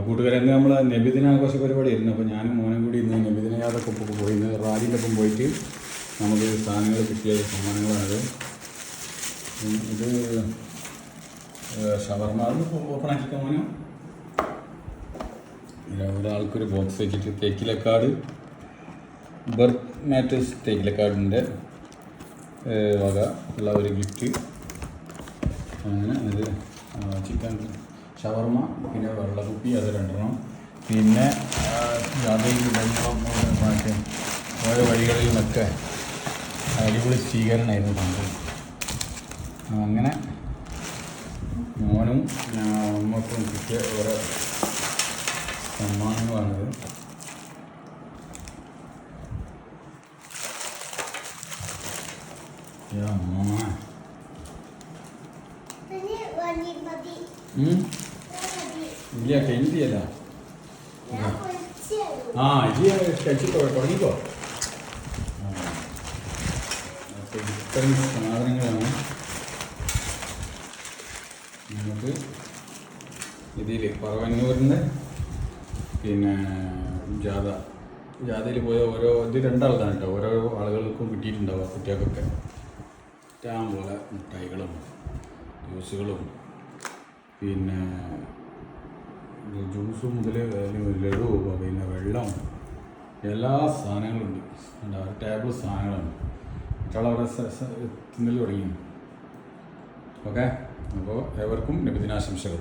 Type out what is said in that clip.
കൂട്ടുകാരെ നമ്മൾ നബിദിനാഘോഷ പരിപാടി ആയിരുന്നു അപ്പോൾ ഞാനും മോനും കൂടി ഇന്ന് നബിദിന ഒപ്പം പോയി ഇന്ന് റാലിന്റെ ഒപ്പം പോയിട്ട് നമുക്ക് സാധനങ്ങൾ കിട്ടിയ സമ്മാനങ്ങളാണ് ഇത് ഷവർമ അത് ഓപ്പൺ ആക്കിയിട്ട് മോനും. ഒരാൾക്കൊരു ബോക്സ് വെച്ചിട്ട് തേക്കിലക്കാട് ബർത്ത് മാറ്റേഴ്സ് തേക്കിലക്കാടിന്റെ വക ഉള്ള ഒരു ഗിഫ്റ്റ് അങ്ങനെ ഇത് ചിക്കൻ ഷവർമ പിന്നെ വെള്ളക്കുപ്പി അത് രണ്ടെണ്ണം. പിന്നെ അതേ മറ്റേ. ഓരോ വഴികളിൽ നിന്നൊക്കെ അടിപൊളി സ്വീകരണമായിരുന്നു പണ്ട് അങ്ങനെ മോനും അമ്മക്കും കിട്ടിയ ഓരോ സമ്മാനങ്ങളാണിത് യാ അമ്മ ഇനി വലിയ മതി. ആ. ഇല്ല കഴിച്ചിട്ടോ തുടങ്ങിക്കോ. അപ്പോൾ ഇത്രയും സാധനങ്ങളാണ്. നമുക്ക് ഇതിൽ പറവന്നൂരിന്റെ പിന്നെ ജാഥ. ജാഥയിൽ പോയ ഓരോ ഇത് രണ്ടാൾക്കാണ് കേട്ടോ. ഓരോ ആളുകൾക്കും കിട്ടിയിട്ടുണ്ടാവുക കുട്ടികൾക്കൊക്കെ. പോലെ മിഠായികളും ജ്യൂസുകളും. പിന്നെ ജ്യൂസ് മുതൽ ലഡു പിന്നെ വെള്ളം. എല്ലാ സാധനങ്ങളും ഉണ്ട്. ഒരു ടേബിൾ സാധനങ്ങളാണ് മറ്റുള്ളവരുടെ തിന്നൽ തുടങ്ങി. ഓക്കെ? അപ്പോൾ ഏവർക്കും നബിദിനാശംസകൾ